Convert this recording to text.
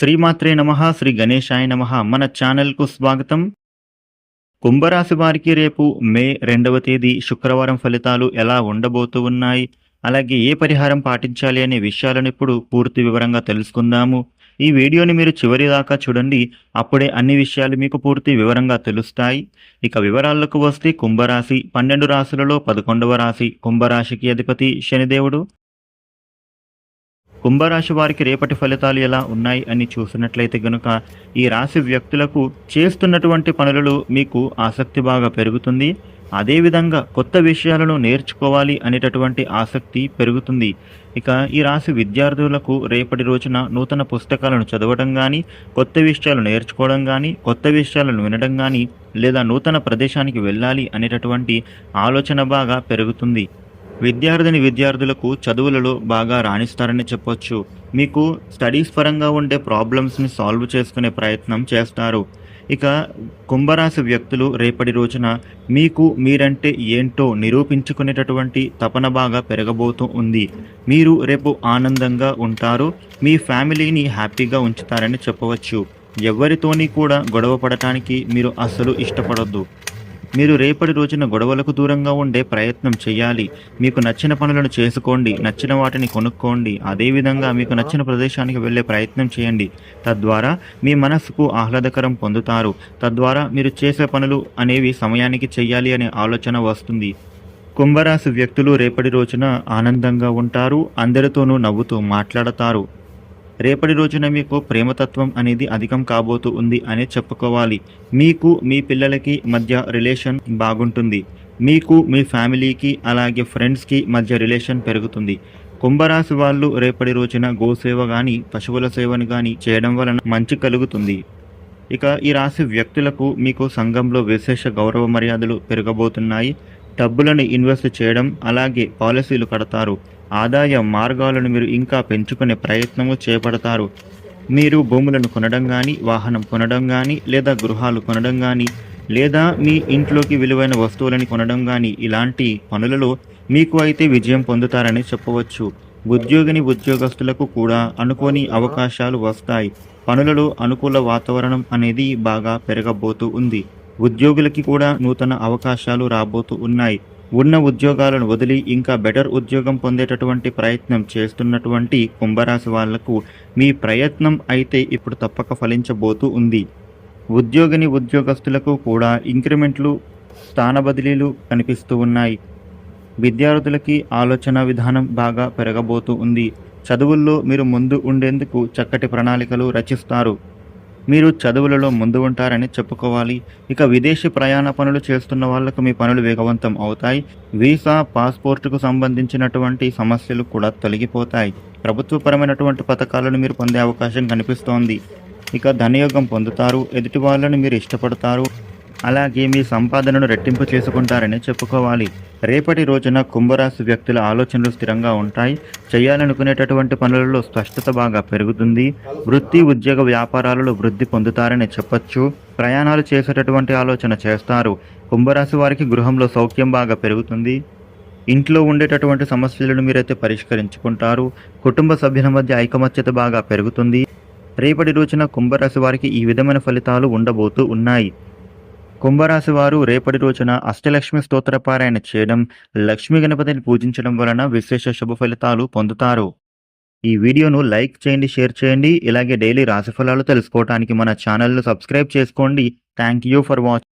శ్రీమాత్రే నమ శ్రీ గణేశాయ నమ. మన ఛానల్కు స్వాగతం. కుంభరాశి వారికి రేపు మే రెండవ తేదీ శుక్రవారం ఫలితాలు ఎలా ఉండబోతూ ఉన్నాయి అలాగే ఏ పరిహారం పాటించాలి అనే విషయాలను ఇప్పుడు పూర్తి వివరంగా తెలుసుకుందాము. ఈ వీడియోని మీరు చివరి దాకా చూడండి అప్పుడే అన్ని విషయాలు మీకు పూర్తి వివరంగా తెలుస్తాయి. ఇక వివరాలకు వస్తే కుంభరాశి పన్నెండు రాశులలో పదకొండవ రాశి కుంభరాశికి అధిపతి శనిదేవుడు. కుంభరాశి వారికి రేపటి ఫలితాలు ఎలా ఉన్నాయి అని చూసినట్లయితే గనుక ఈ రాశి వ్యక్తులకు చేస్తున్నటువంటి పనులలో మీకు ఆసక్తి బాగా పెరుగుతుంది. అదేవిధంగా కొత్త విషయాలను నేర్చుకోవాలి అనేటటువంటి ఆసక్తి పెరుగుతుంది. ఇక ఈ రాశి విద్యార్థులకు రేపటి రోజున నూతన పుస్తకాలను చదవడం కానీ కొత్త విషయాలు నేర్చుకోవడం కానీ కొత్త విషయాలను వినడం కానీ లేదా నూతన ప్రదేశానికి వెళ్ళాలి అనేటటువంటి ఆలోచన బాగా పెరుగుతుంది. విద్యార్థిని విద్యార్థులకు చదువులలో బాగా రాణిస్తారని చెప్పొచ్చు. మీకు స్టడీస్ పరంగా ఉండే ప్రాబ్లమ్స్ని సాల్వ్ చేసుకునే ప్రయత్నం చేస్తారు. ఇక కుంభరాశి వ్యక్తులు రేపటి రోజున మీకు మీరంటే ఏంటో నిరూపించుకునేటటువంటి తపన బాగా పెరగబోతూ ఉంది. మీరు రేపు ఆనందంగా ఉంటారు. మీ ఫ్యామిలీని హ్యాపీగా ఉంచుతారని చెప్పవచ్చు. ఎవరితోని కూడా గొడవ పడటానికి మీరు అస్సలు ఇష్టపడొద్దు. మీరు రేపటి రోజున గొడవలకు దూరంగా ఉండే ప్రయత్నం చేయాలి. మీకు నచ్చిన పనులను చేసుకోండి. నచ్చిన వాటిని కొనుక్కోండి. అదేవిధంగా మీకు నచ్చిన ప్రదేశానికి వెళ్ళే ప్రయత్నం చేయండి. తద్వారా మీ మనస్సుకు ఆహ్లాదకరం పొందుతారు. తద్వారా మీరు చేసే పనులు అనేవి సమయానికి చెయ్యాలి అనే ఆలోచన వస్తుంది. కుంభరాశి వ్యక్తులు రేపటి రోజున ఆనందంగా ఉంటారు. అందరితోనూ నవ్వుతూ మాట్లాడతారు. రేపటి రోజున మీకు ప్రేమతత్వం అనేది అధికం కాబోతూ ఉంది అనే చెప్పుకోవాలి. మీకు మీ పిల్లలకి మధ్య రిలేషన్ బాగుంటుంది. మీకు మీ ఫ్యామిలీకి అలాగే ఫ్రెండ్స్కి మధ్య రిలేషన్ పెరుగుతుంది. కుంభరాశి వాళ్ళు రేపటి రోజున గోసేవ కానీ పశువుల సేవను కానీ చేయడం వలన మంచి కలుగుతుంది. ఇక ఈ రాశి వ్యక్తులకు మీకు సంఘంలో విశేష గౌరవ మర్యాదలు పెరగబోతున్నాయి. డబ్బులను ఇన్వెస్ట్ చేయడం అలాగే పాలసీలు కడతారు. ఆదాయ మార్గాలను మీరు ఇంకా పెంచుకునే ప్రయత్నము చేపడతారు. మీరు భూములను కొనడం కానీ వాహనం కొనడం కానీ లేదా గృహాలు కొనడం కానీ లేదా మీ ఇంట్లోకి విలువైన వస్తువులని కొనడం కానీ ఇలాంటి పనులలో మీకు అయితే విజయం పొందుతారని చెప్పవచ్చు. ఉద్యోగిని ఉద్యోగస్తులకు కూడా అనుకోని అవకాశాలు వస్తాయి. పనులలో అనుకూల వాతావరణం అనేది బాగా పెరగబోతూ ఉంది. ఉద్యోగులకి కూడా నూతన అవకాశాలు రాబోతూ ఉన్నాయి. ఉన్న ఉద్యోగాలను వదిలి ఇంకా బెటర్ ఉద్యోగం పొందేటటువంటి ప్రయత్నం చేస్తున్నటువంటి కుంభరాశి వాళ్ళకు మీ ప్రయత్నం అయితే ఇప్పుడు తప్పక ఫలించబోతూ ఉంది. ఉద్యోగిని ఉద్యోగస్తులకు కూడా ఇంక్రిమెంట్లు స్థాన బదిలీలు కనిపిస్తూ ఉన్నాయి. విద్యార్థులకి ఆలోచన విధానం బాగా పెరగబోతూ ఉంది. చదువుల్లో మీరు ముందు ఉండేందుకు చక్కటి ప్రణాళికలు రచిస్తారు. మీరు చదువులలో ముందు ఉంటారని చెప్పుకోవాలి. ఇక విదేశీ ప్రయాణ పనులు చేస్తున్న వాళ్ళకు మీ పనులు వేగవంతం అవుతాయి. వీసా పాస్పోర్టుకు సంబంధించినటువంటి సమస్యలు కూడా తొలగిపోతాయి. ప్రభుత్వపరమైనటువంటి పథకాలను మీరు పొందే అవకాశం కనిపిస్తోంది. ఇక ధనయోగం పొందుతారు. ఎదుటి వాళ్ళని మీరు ఇష్టపడతారు. అలాగే మీ సంపాదనను రెట్టింపు చేసుకుంటారని చెప్పుకోవాలి. రేపటి రోజున కుంభరాశి వ్యక్తుల ఆలోచనలు స్థిరంగా ఉంటాయి. చేయాలనుకునేటటువంటి పనులలో స్పష్టత బాగా పెరుగుతుంది. వృత్తి ఉద్యోగ వ్యాపారాలలో వృద్ధి పొందుతారని చెప్పచ్చు. ప్రయాణాలు చేసేటటువంటి ఆలోచన చేస్తారు. కుంభరాశి వారికి గృహంలో సౌఖ్యం బాగా పెరుగుతుంది. ఇంట్లో ఉండేటటువంటి సమస్యలను మీరైతే పరిష్కరించుకుంటారు. కుటుంబ సభ్యుల మధ్య ఐకమత్యత బాగా పెరుగుతుంది. రేపటి రోజున కుంభరాశి వారికి ఈ విధమైన ఫలితాలు ఉండబోతూ ఉన్నాయి. కుంభరాశి వారు రేపటి రోజున అష్టలక్ష్మి స్తోత్ర పారాయణ చేయడం లక్ష్మీ గణపతిని పూజించడం వలన విశేష శుభ ఫలితాలు పొందుతారు. ఈ వీడియోను లైక్ చేయండి షేర్ చేయండి. ఇలాగే డైలీ రాశిఫలాలు తెలుసుకోవడానికి మన ఛానల్ను సబ్స్క్రైబ్ చేసుకోండి. Thank you for watching